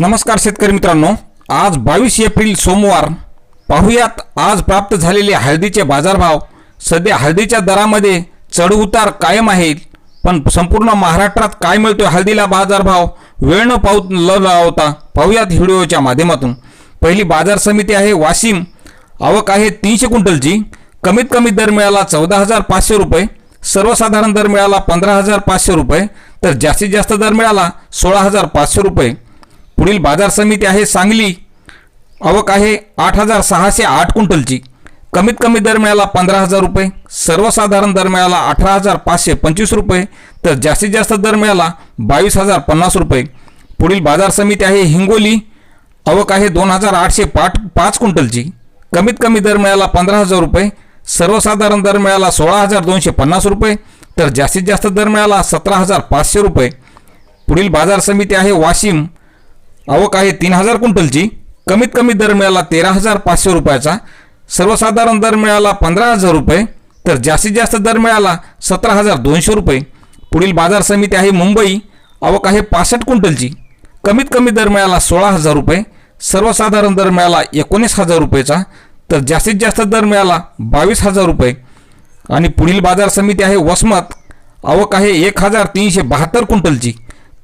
नमस्कार शेतकरी मित्रांनो आज बावीस एप्रिल सोमवार. पाहुयात आज प्राप्त झालेले हळदीचे बाजारभाव. सध्या हळदीच्या दरामध्ये चढउतार कायम आहे पण संपूर्ण महाराष्ट्रात काय मिळतोय हळदीला बाजारभाव? वेळ न पाहू न लावता पाहुयात व्हिडिओच्या माध्यमातून. पहिली बाजार समिती आहे वाशिम. आवक आहे तीनशे क्विंटलची. कमीत कमी दर मिळाला चौदा हजार पाचशे रुपये. सर्वसाधारण दर मिळाला पंधरा हजार पाचशे रुपये. तर जास्तीत जास्त दर मिळाला सोळा हजार पाचशे रुपये. पुढील बाजार समिती आहे सांगली. आवक आहे आठ हजार सहाशे आठ क्विंटलची. कमीत कमी दर मिळाला पंधरा हजार रुपये. सर्वसाधारण दर मिळाला अठरा हजार पाचशे पंचवीस रुपये. तर जास्तीत जास्त दर मिळाला बावीस हजार पन्नास रुपये. पुढील बाजार समिती आहे हिंगोली. आवक आहे दोन हजार आठशे पाठ पाच क्विंटलची. कमीत कमी दर मिळाला पंधरा हजार रुपये. सर्वसाधारण दर मिळाला सोळा हजार दोनशे पन्नास रुपये. तर जास्तीत जास्त दर मिळाला सतरा हजार पाचशे रुपये. पुढील बाजार समिती आहे वाशिम. आवक आहे तीन हजार क्विंटलची. कमीत कमी दर मिळाला तेरा हजार पाचशे रुपयाचा. सर्वसाधारण दर मिळाला पंधरा हजार रुपये. तर जास्तीत जास्त दर मिळाला सतरा हजार दोनशे रुपये. पुढील बाजार समिती आहे मुंबई. आवक आहे पासष्ट क्विंटलची. कमीत कमी दर मिळाला सोळा हजार रुपये. सर्वसाधारण दर मिळाला एकोणीस हजार रुपयेचा. तर जास्तीत जास्त दर मिळाला बावीस हजार रुपये. आणि पुढील बाजार समिती आहे वसमत. आवक आहे एक हजार तीनशे बहात्तर क्विंटलची.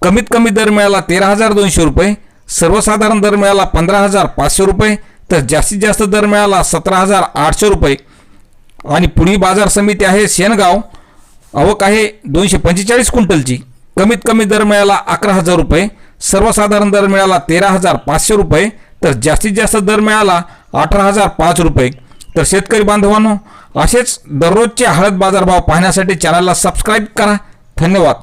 कमीत कमी दर मिळाला तेरा हजार दोनशे रुपये. सर्वसाधारण दर मिळाला पंधरा हजार पाचशे रुपये तर जास्तीत जास्त दर मिळाला सतरा हजार आठशे रुपये. आणि पुणे बाजार समिती आहे शेनगाव. आवक आहे दोनशे पंचेचाळीस क्विंटलची. कमीत कमी दर मिळाला अकरा हजार रुपये. सर्वसाधारण दर मिळाला तेरा हजार पाचशे रुपये तर जास्तीत जास्त दर मिळाला अठरा हजार पाच रुपये. तर शेतकरी बांधवांनो असेच दररोजचे हळद बाजारभाव पाहण्यासाठी चॅनलला सबस्क्राईब करा. धन्यवाद.